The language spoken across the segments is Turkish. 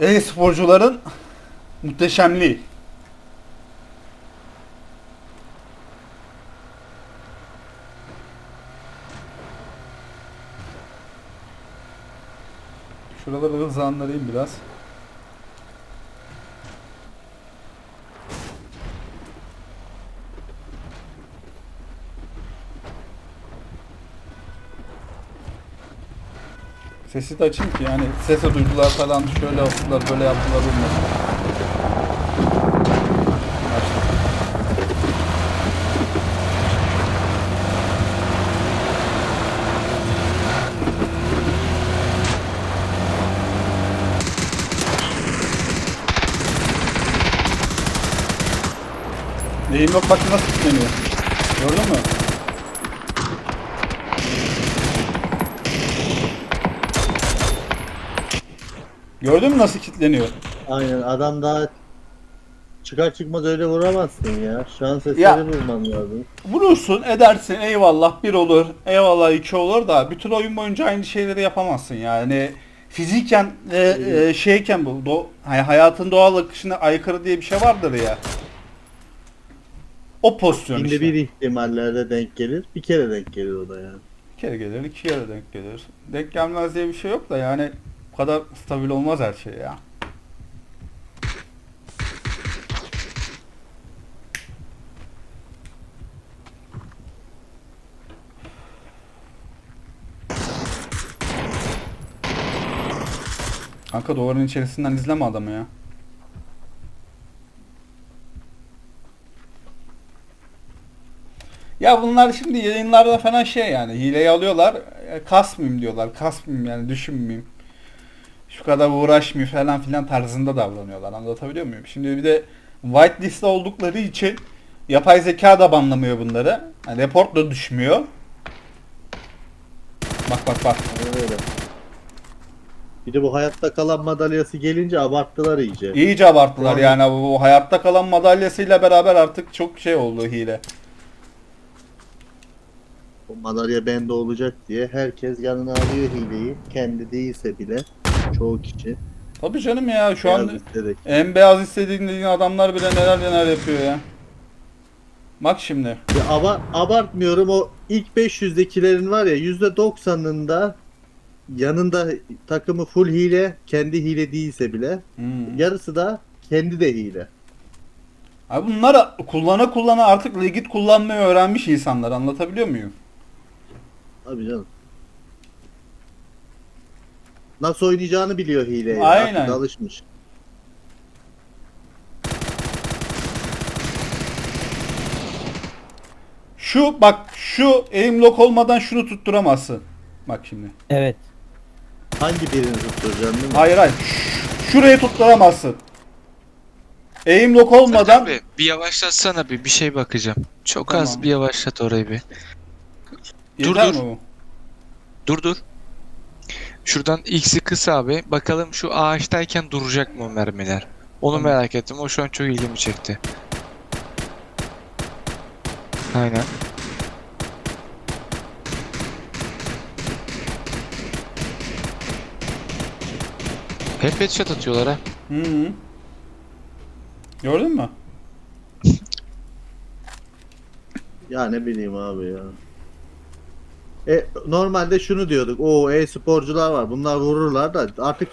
E-sporcuların muhteşemliği. Şuraları hızlandırayım biraz. Sesi de açayım ki yani sese duydular falan şöyle yaptılar böyle yaptılar olmasın. Neyim yok bak nasıl tutuyor. Gördün mü? Gördün mü nasıl kilitleniyor? Aynen adam daha çıkar çıkmaz öyle vuramazsın ya. Şu an sesleri Ya. bulman lazım. Vurursun edersin eyvallah bir olur eyvallah iki olur da bütün oyun boyunca aynı şeyleri yapamazsın yani fiziken e, e, şeyken bu do, hani hayatın doğal akışına aykırı diye bir şey vardır ya o pozisyon Binde işte. bir ihtimallerde denk gelir. Bir kere denk gelir o da yani. Bir kere gelir iki kere denk gelir denk gelmez diye bir şey yok da yani bu kadar stabil olmaz her şey ya. Kanka duvarın içerisinden izleme adamı ya. Ya bunlar şimdi yayınlarda falan şey yani hileyi alıyorlar e, kasmayayım diyorlar kasmayayım yani düşünmeyeyim. Şu kadar uğraşmayayım falan filan tarzında davranıyorlar anlatabiliyor muyum? Şimdi bir de whitelist oldukları için yapay zeka da banlamıyor bunları. Yani report da düşmüyor. Bak bak bak. Öyle. Bir de bu hayatta kalan madalyası gelince abarttılar iyice. İyice abarttılar Tamam. yani bu hayatta kalan madalyasıyla beraber artık çok şey oldu hile. O madalya bende olacak diye herkes yanına alıyor hileyi. Kendi değilse bile çoğu kişi. Tabii canım ya şu an beyaz isterek. en beyaz istediğin dediğin adamlar bile neler neler yapıyor ya. Bak şimdi. Ya aba- abartmıyorum o ilk 500'dekilerin var ya %90'ında yanında takımı full hile, kendi hile değilse bile. Hmm. Yarısı da kendi de hile. Abi bunlar kullana kullana artık legit kullanmayı öğrenmiş insanlar anlatabiliyor muyum? Abi canım. Nasıl oynayacağını biliyor hileye. Aynen. Artık alışmış. Şu bak şu aim lock olmadan şunu tutturamazsın. Bak şimdi. Evet. Hangi birini tutturacaksın değil mi? Hayır hayır. Ş- şurayı tutturamazsın. Aim lock olmadan Zaten bir, yavaşlatsana bir bir şey bakacağım. Çok Tamam. az bir yavaşlat orayı bir. yeter dur. mi bu? Dur dur. Şuradan X'i kıs abi. Bakalım şu ağaçtayken duracak mı o mermiler? Onu Tamam. merak ettim. O şu an çok ilgimi çekti. Aynen. Hep headshot atıyorlar ha. Hı hı. Gördün mü? Ya ne bileyim abi ya. E, normalde şunu diyorduk. O e-sporcular var. Bunlar vururlar da artık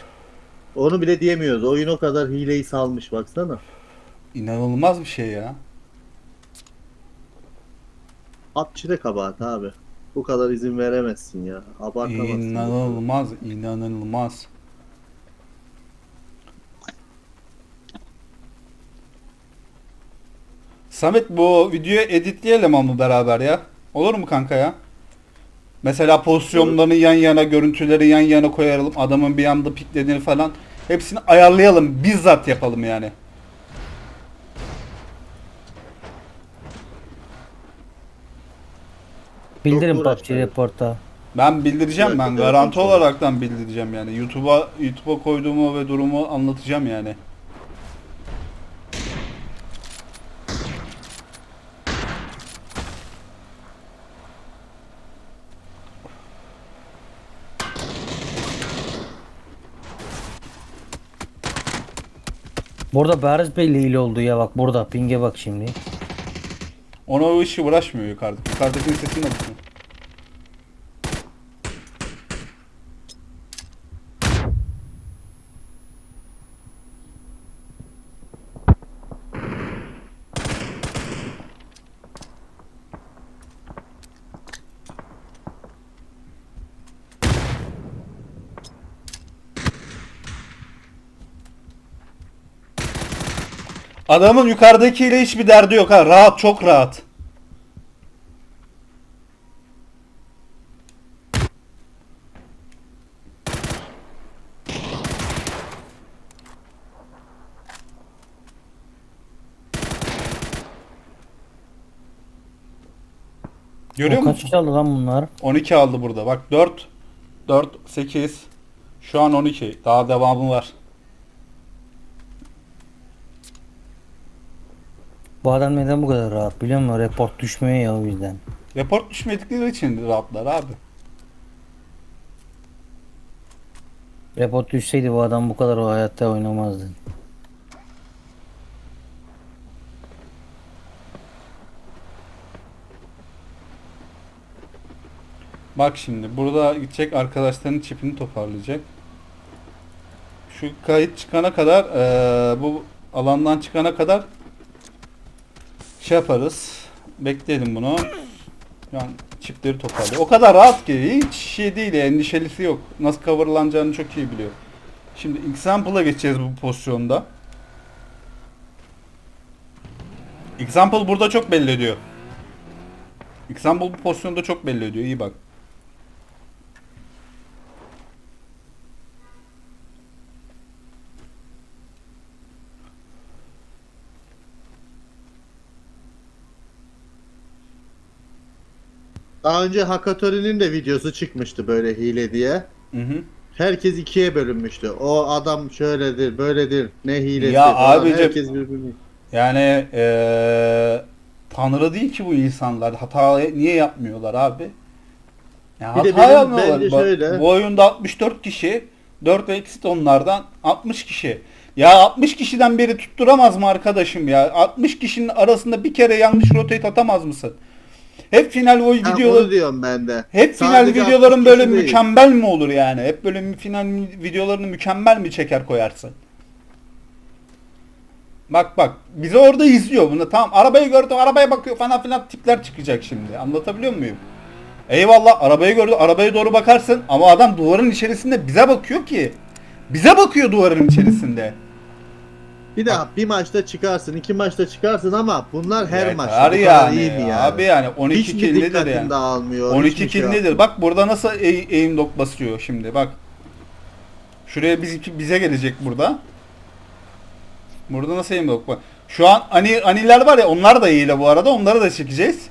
onu bile diyemiyoruz. Oyun o kadar hileyi salmış baksana. İnanılmaz bir şey ya. Atçı da kabahat abi. Bu kadar izin veremezsin ya. Abartamazsın. İnanılmaz, inanılmaz. Samet bu videoyu editleyelim ama beraber ya. Olur mu kanka ya? Mesela pozisyonlarını yan yana, görüntüleri yan yana koyalım. Adamın bir anda piklediğini falan. Hepsini ayarlayalım. Bizzat yapalım yani. Bildirim Çok PUBG reporta. Ben bildireceğim ben garanti olaraktan bildireceğim yani. YouTube'a YouTube'a koyduğumu ve durumu anlatacağım yani. Burada bariz belli hile oldu ya bak burada pinge bak şimdi. Ona o işi uğraşmıyor yukarıdaki. Yukarıdakinin sesini de Adamın yukarıdakiyle hiçbir derdi yok ha. Rahat, çok rahat. Görüyor O musun? kaç çaldı lan bunlar? 12 aldı burada. Bak 4 4 8 şu an 12. Daha devamı var. Bu adam neden bu kadar rahat biliyor musun? Report düşmüyor ya o yüzden. Report düşmedikleri için rahatlar abi. Report düşseydi bu adam bu kadar o hayatta oynamazdı. Bak şimdi burada gidecek arkadaşlarının çipini toparlayacak. Şu kayıt çıkana kadar eee, bu alandan çıkana kadar şey yaparız. Bekleyelim bunu. Yani çipleri toparlıyor. O kadar rahat ki hiç şey değil endişelisi yok. Nasıl coverlanacağını çok iyi biliyor. Şimdi example'a geçeceğiz bu pozisyonda. Example burada çok belli ediyor. Example bu pozisyonda çok belli ediyor. İyi bak. Daha önce Hakatori'nin de videosu çıkmıştı böyle hile diye. Hı hı. Herkes ikiye bölünmüştü. O adam şöyledir, böyledir, ne hilesi Ya falan. abicim- Herkes birbirini. Yani eee Tanrı değil ki bu insanlar. Hata niye yapmıyorlar abi? Ya Bir hata yapmıyorlar. Bak, şöyle- Bu oyunda 64 kişi, 4 exit onlardan 60 kişi. Ya 60 kişiden biri tutturamaz mı arkadaşım ya? 60 kişinin arasında bir kere yanlış rotate atamaz mısın? Hep final o Ha, onu diyorum ben de. hep final Sadece videoların 60 böyle değil. mükemmel mi olur yani? Hep böyle mü- final videolarını mükemmel mi çeker koyarsın? Bak bak bizi orada izliyor bunu tamam arabayı gördü arabaya bakıyor falan filan tipler çıkacak şimdi anlatabiliyor muyum? Eyvallah arabayı gördü arabaya doğru bakarsın ama adam duvarın içerisinde bize bakıyor ki. Bize bakıyor duvarın içerisinde. Bir daha bir maçta çıkarsın, iki maçta çıkarsın ama bunlar her Yeter maçta bu kadar yani, iyi mi yani? Abi yani 12 Hiç kill nedir yani? dağılmıyor? 12 hiçbir kill şey nedir? Bak burada nasıl aim lock basıyor şimdi bak. Şuraya biz, bize gelecek burada. Burada nasıl aim lock bak. Şu an ani aniler var ya onlar da hile bu arada onları da çekeceğiz.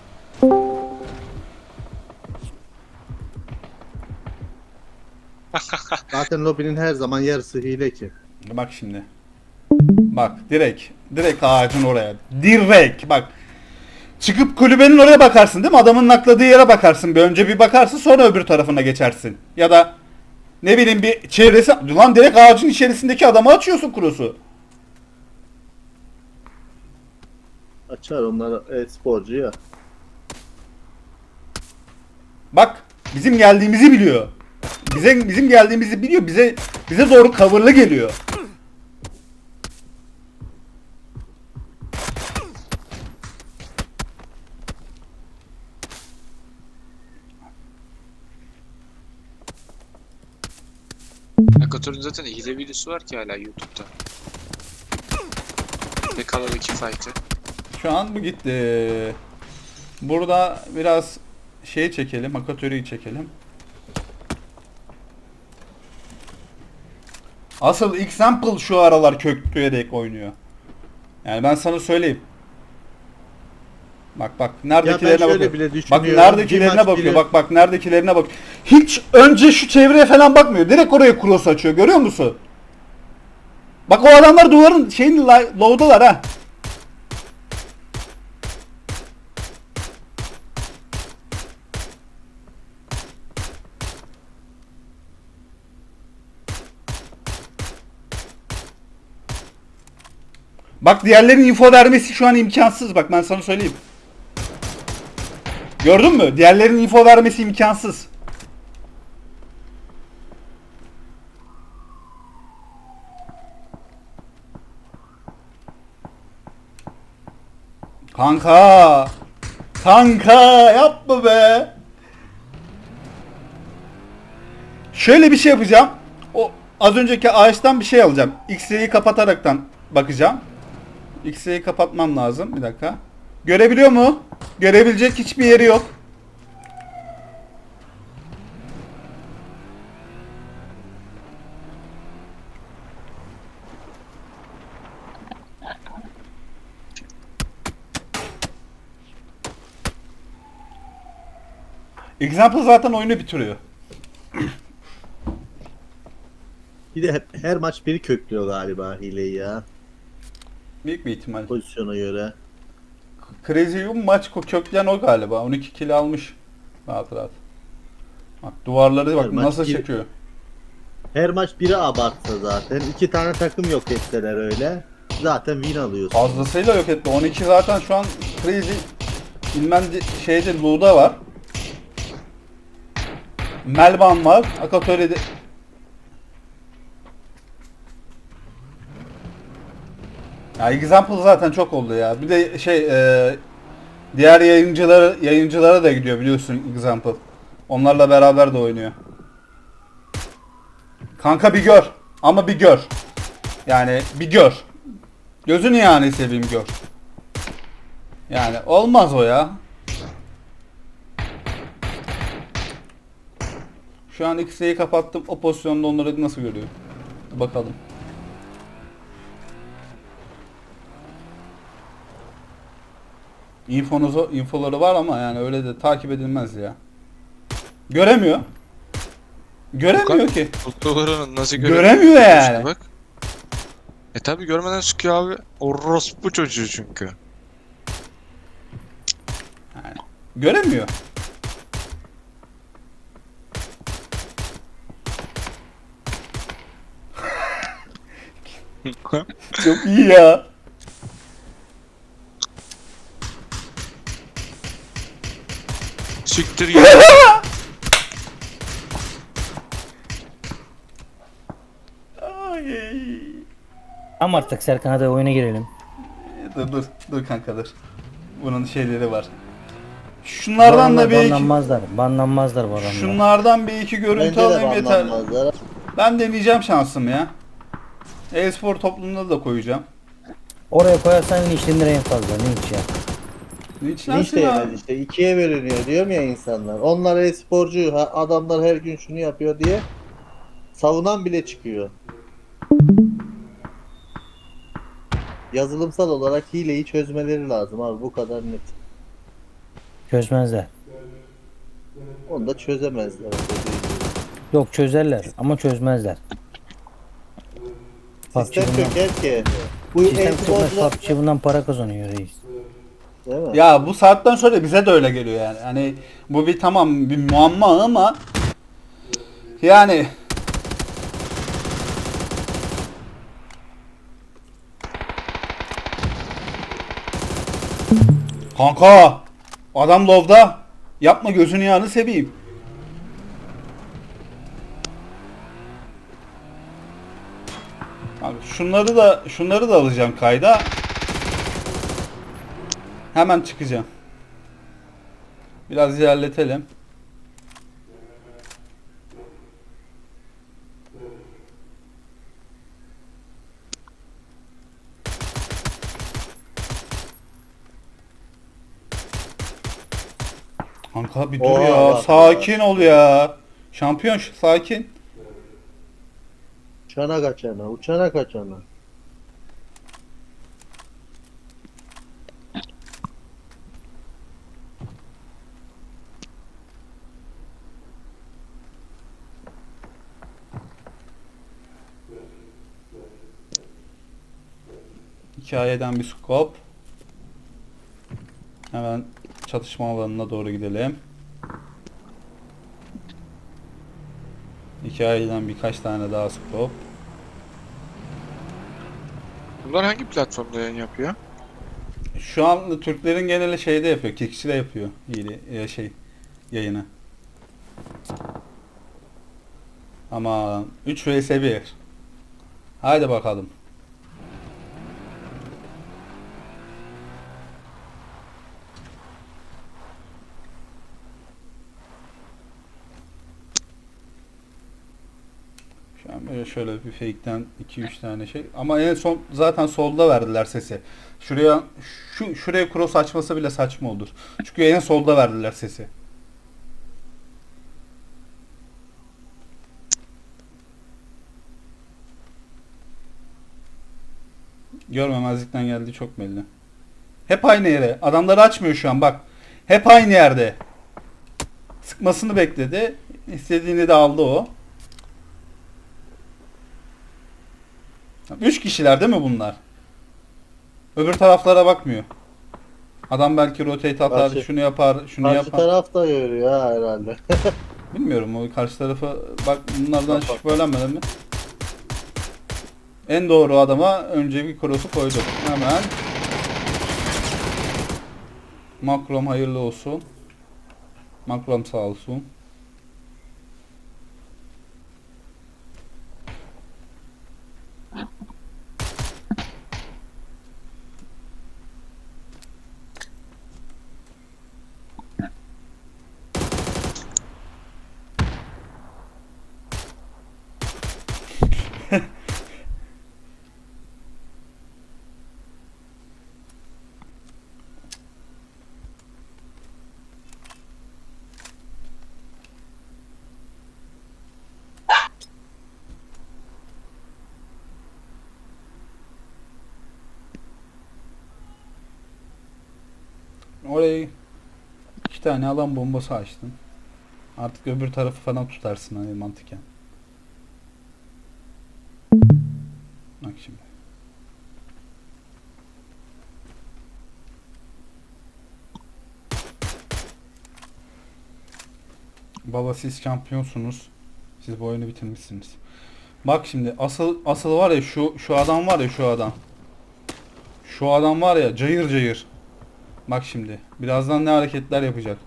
Zaten lobinin her zaman yarısı hile ki. Bak şimdi. Bak direkt. Direkt ağacın oraya. Direkt bak. Çıkıp kulübenin oraya bakarsın değil mi? Adamın nakladığı yere bakarsın. Bir önce bir bakarsın sonra öbür tarafına geçersin. Ya da ne bileyim bir çevresi... Lan direkt ağacın içerisindeki adamı açıyorsun kurusu. Açar onlar e-sporcu ya. Bak bizim geldiğimizi biliyor. Bize bizim geldiğimizi biliyor. Bize bize doğru coverlı geliyor. Akator'un zaten hile videosu var ki hala YouTube'da. Ve Color 2 fight'ı. Şu an bu gitti. Burada biraz şey çekelim. Hakatörü'yü çekelim. Asıl example şu aralar kökleyerek oynuyor. Yani ben sana söyleyeyim. Bak bak neredekilerine bakıyor. Bak neredekilerine bakıyor. bile- Bak bak neredekilerine bak. Hiç önce şu çevreye falan bakmıyor. Direkt oraya cross açıyor. Görüyor musun? Bak o adamlar duvarın şeyini la- low'dalar ha. Bak diğerlerinin info vermesi şu an imkansız. Bak ben sana söyleyeyim. Gördün mü? Diğerlerinin info vermesi imkansız. Kanka. Kanka yapma be. Şöyle bir şey yapacağım. O az önceki ağaçtan bir şey alacağım. X-ray'i kapataraktan bakacağım. X-ray'i kapatmam lazım. Bir dakika. Görebiliyor mu? Görebilecek hiçbir yeri yok. Example zaten oyunu bitiriyor. Bir de hep, her maç biri köklüyor galiba hileyi ya. Büyük bir ihtimal. Pozisyona göre. Crazy Yum maç ko- kökleyen o galiba. 12 kill almış. Rahat rahat. Bak duvarları bak Evet, maç nasıl bir- çekiyor. Her maç biri abartsa zaten. iki tane takım yok etseler öyle. Zaten win alıyorsun. Fazlasıyla yok etti. 12 zaten şu an Crazy bilmem de- şeyde Lu'da var. Melban var. Akatöre'de Ya example zaten çok oldu ya. Bir de şey e, diğer yayıncılara yayıncılara da gidiyor biliyorsun example. Onlarla beraber de oynuyor. Kanka bir gör. Ama bir gör. Yani bir gör. Gözünü yani seveyim gör. Yani olmaz o ya. Şu an X'yi kapattım. O pozisyonda onları nasıl görüyor? Bakalım. Infonuzu, infoları var ama yani öyle de takip edilmez ya. Göremiyor. Göremiyor ki. Doktorların nasıl görüyor? Göremiyor yani. Bak. E tabi görmeden sıkıyor abi. Orospu çocuğu çünkü. Göremiyor. Çok iyi ya. Siktir git. Ay. Ama artık Serkan hadi oyuna girelim. Dur dur dur kanka dur. Bunun şeyleri var. Şunlardan da bir iki, Banlanmazlar. Banlanmazlar bu adamlar. şunlardan bir iki görüntü Bence de alayım yeter. banlanmazlar. Ben deneyeceğim şansımı ya. E-spor toplumuna da koyacağım. Oraya koyarsan linçlenir en fazla. Linç ya. Hiç Linç de yemez işte. ikiye bölünüyor diyorum ya insanlar. Onlar e-sporcu, ha- adamlar her gün şunu yapıyor diye savunan bile çıkıyor. Yazılımsal olarak hileyi çözmeleri lazım abi bu kadar net. Çözmezler. Onu da çözemezler. Yok çözerler ama çözmezler. Sistem PUBG bundan, çöker ki. Bu sistem çökmez. e-sporcular PUBG bundan para kazanıyor reis. değil mi? Ya bu saatten sonra bize de öyle geliyor yani. Hani bu bir tamam bir muamma ama yani Kanka adam lovda yapma gözünü yağını seveyim. Abi şunları da şunları da alacağım kayda. Hemen çıkacağım. Biraz ilerletelim. Kanka bir dur Oha, ya. Sakin ol ya. Şampiyon sakin. Uçana kaçana, uçana kaçana. Hikayeden bir skop. Hemen çatışma alanına doğru gidelim. Hikayeden birkaç tane daha skop. Bunlar hangi platformda yayın yapıyor? Şu an Türklerin geneli şeyde yapıyor. Kekçide yapıyor. Hile, e, şey yayını. Ama 3 vs 1. Haydi bakalım. An böyle şöyle bir fake'ten 2-3 tane şey. Ama en son zaten solda verdiler sesi. Şuraya şu şuraya cross açması bile saçma olur. Çünkü en solda verdiler sesi. Görmemezlikten geldi çok belli. Hep aynı yere. Adamları açmıyor şu an bak. Hep aynı yerde. Sıkmasını bekledi. İstediğini de aldı o. Üç kişiler değil mi bunlar? Öbür taraflara bakmıyor. Adam belki rotate atar, Karşı- şunu yapar, şunu Karşı yapar. taraf da görüyor ha herhalde. Bilmiyorum o karşı tarafa bak bunlardan Bak, bak. şüphelenmeden mi? En doğru adama önce bir cross'u koyduk. Hemen. Makrom hayırlı olsun. Makrom sağ olsun. Orayı iki tane alan bombası açtın. Artık öbür tarafı falan tutarsın hani mantıken. Bak şimdi. Baba siz şampiyonsunuz. Siz bu oyunu bitirmişsiniz. Bak şimdi asıl asıl var ya şu şu adam var ya şu adam. Şu adam var ya cayır cayır. Bak şimdi. Birazdan ne hareketler yapacak.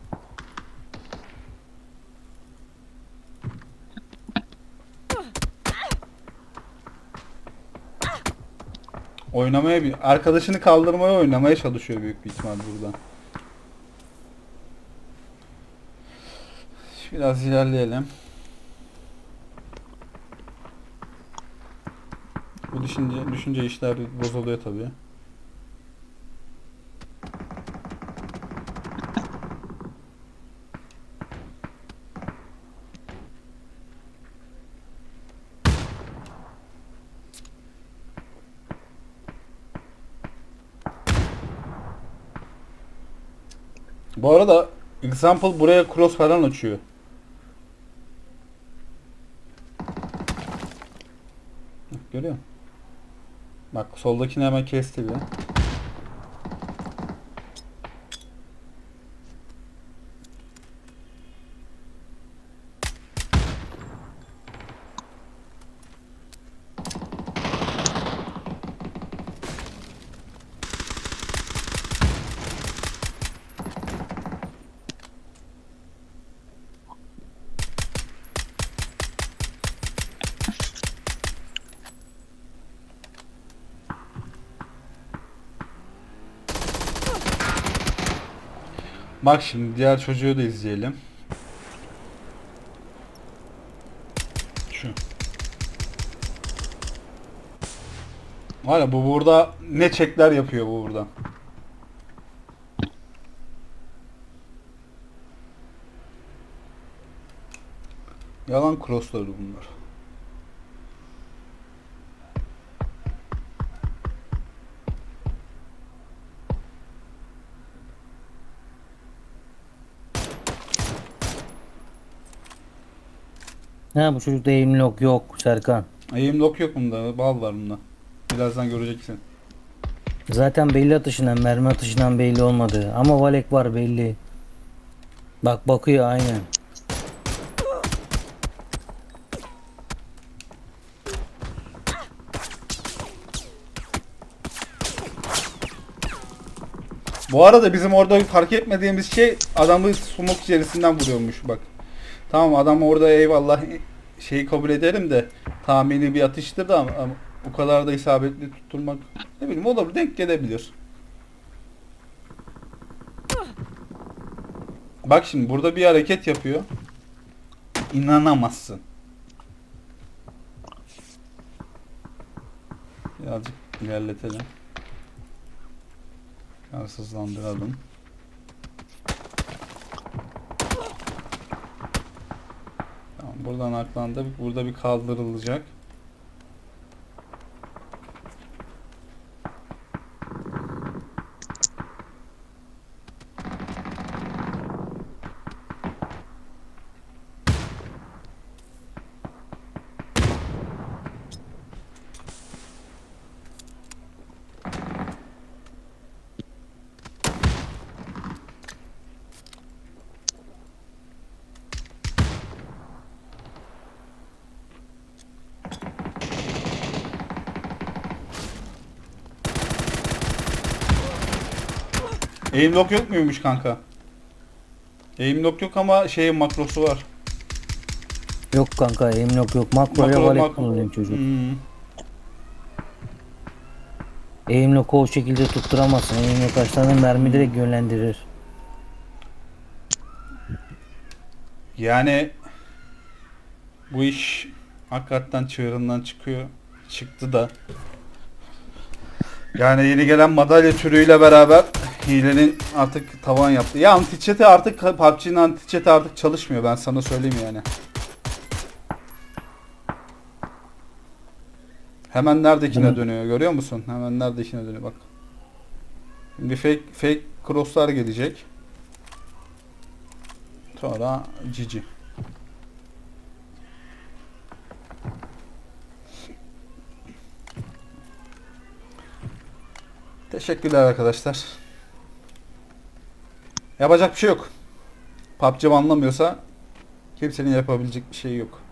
Oynamaya bir arkadaşını kaldırmaya oynamaya çalışıyor büyük bir ihtimal burada. Biraz ilerleyelim. Bu düşünce, düşünce işler bozuluyor tabii. Bu arada example buraya cross falan açıyor. Görüyor musun? Bak soldakini hemen kesti bir. Bak şimdi diğer çocuğu da izleyelim. Şu. Var ya bu burada ne çekler yapıyor bu burada. Yalan crossları bunlar. Ha bu çocukta aimlock yok Serkan. Aimlock yok bunda. Bal var bunda. Birazdan göreceksin. Zaten belli atışından mermi atışından belli olmadı. Ama valek var belli. Bak bakıyor aynen. Bu arada bizim orada fark etmediğimiz şey adamı smoke içerisinden vuruyormuş bak. Tamam adam orada eyvallah şeyi kabul ederim de tahmini bir atıştır da ama, ama o kadar da isabetli tutturmak ne bileyim olur denk gelebilir. Bak şimdi burada bir hareket yapıyor. İnanamazsın. Birazcık ilerletelim. Biraz hızlandıralım. Tamam, buradan aklandı. Burada bir kaldırılacak. Aim lock yok muymuş kanka? Aim lock yok ama şeyin makrosu var. Yok kanka emin yok yok. Makro ile Makro- valek makro- kullanıyor çocuk. Hmm. Aim lock'u o şekilde tutturamazsın. Aim lock tane mermi direkt yönlendirir. Yani bu iş hakikaten çığırından çıkıyor. Çıktı da. Yani yeni gelen madalya türüyle beraber hilenin artık tavan yaptı. Ya anti-chat'i artık PUBG'nin anti-chat'i artık çalışmıyor ben sana söyleyeyim yani. Hemen neredekine Bunu- dönüyor görüyor musun? Hemen neredekine dönüyor bak. Şimdi fake fake crosslar gelecek. Sonra cici. Teşekkürler arkadaşlar. Yapacak bir şey yok. PUBG anlamıyorsa kimsenin yapabilecek bir şey yok.